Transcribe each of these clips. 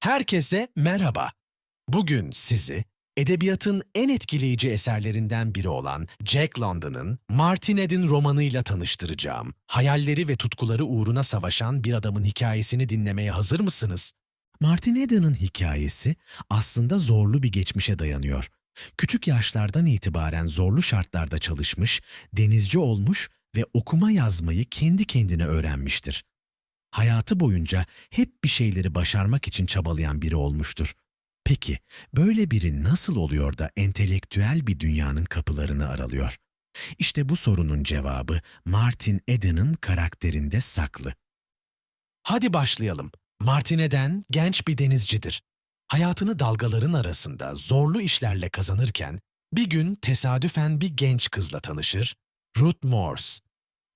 Herkese merhaba. Bugün sizi edebiyatın en etkileyici eserlerinden biri olan Jack London'ın Martin Ed'in romanıyla tanıştıracağım. Hayalleri ve tutkuları uğruna savaşan bir adamın hikayesini dinlemeye hazır mısınız? Martin Eden'ın hikayesi aslında zorlu bir geçmişe dayanıyor. Küçük yaşlardan itibaren zorlu şartlarda çalışmış, denizci olmuş ve okuma yazmayı kendi kendine öğrenmiştir. Hayatı boyunca hep bir şeyleri başarmak için çabalayan biri olmuştur. Peki, böyle biri nasıl oluyor da entelektüel bir dünyanın kapılarını aralıyor? İşte bu sorunun cevabı Martin Eden'ın karakterinde saklı. Hadi başlayalım. Martin Eden genç bir denizcidir. Hayatını dalgaların arasında zorlu işlerle kazanırken bir gün tesadüfen bir genç kızla tanışır, Ruth Morse.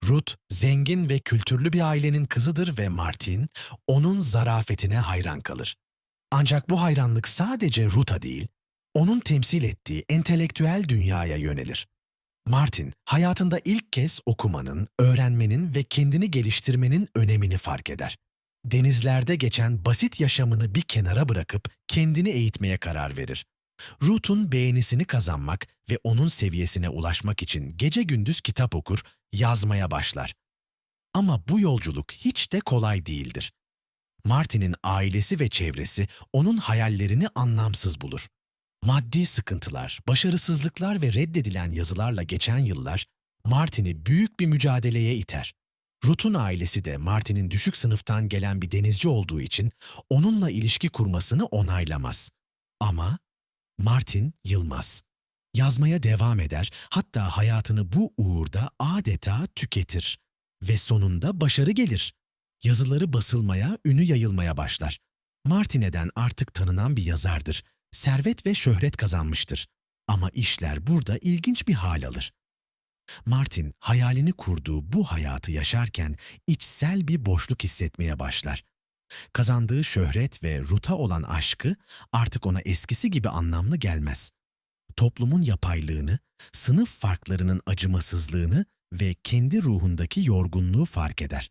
Ruth zengin ve kültürlü bir ailenin kızıdır ve Martin onun zarafetine hayran kalır. Ancak bu hayranlık sadece Ruth'a değil, onun temsil ettiği entelektüel dünyaya yönelir. Martin, hayatında ilk kez okumanın, öğrenmenin ve kendini geliştirmenin önemini fark eder. Denizlerde geçen basit yaşamını bir kenara bırakıp kendini eğitmeye karar verir. Ruth'un beğenisini kazanmak ve onun seviyesine ulaşmak için gece gündüz kitap okur, yazmaya başlar. Ama bu yolculuk hiç de kolay değildir. Martin'in ailesi ve çevresi onun hayallerini anlamsız bulur. Maddi sıkıntılar, başarısızlıklar ve reddedilen yazılarla geçen yıllar Martin'i büyük bir mücadeleye iter. Ruth'un ailesi de Martin'in düşük sınıftan gelen bir denizci olduğu için onunla ilişki kurmasını onaylamaz. Ama Martin yılmaz. Yazmaya devam eder, hatta hayatını bu uğurda adeta tüketir. Ve sonunda başarı gelir. Yazıları basılmaya, ünü yayılmaya başlar. Martin'den artık tanınan bir yazardır. Servet ve şöhret kazanmıştır. Ama işler burada ilginç bir hal alır. Martin hayalini kurduğu bu hayatı yaşarken içsel bir boşluk hissetmeye başlar. Kazandığı şöhret ve Ruth'a olan aşkı artık ona eskisi gibi anlamlı gelmez. Toplumun yapaylığını, sınıf farklarının acımasızlığını ve kendi ruhundaki yorgunluğu fark eder.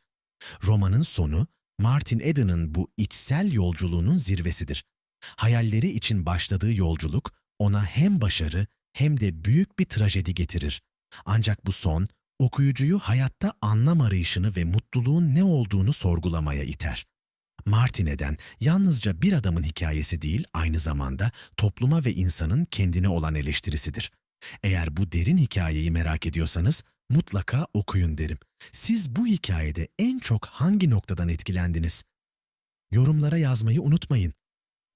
Romanın sonu, Martin Eden'ın bu içsel yolculuğunun zirvesidir. Hayalleri için başladığı yolculuk ona hem başarı hem de büyük bir trajedi getirir. Ancak bu son, okuyucuyu hayatta anlam arayışını ve mutluluğun ne olduğunu sorgulamaya iter. Martine'den yalnızca bir adamın hikayesi değil, aynı zamanda topluma ve insanın kendine olan eleştirisidir. Eğer bu derin hikayeyi merak ediyorsanız mutlaka okuyun derim. Siz bu hikayede en çok hangi noktadan etkilendiniz? Yorumlara yazmayı unutmayın.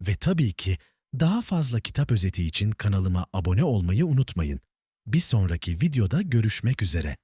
Ve tabii ki daha fazla kitap özeti için kanalıma abone olmayı unutmayın. Bir sonraki videoda görüşmek üzere.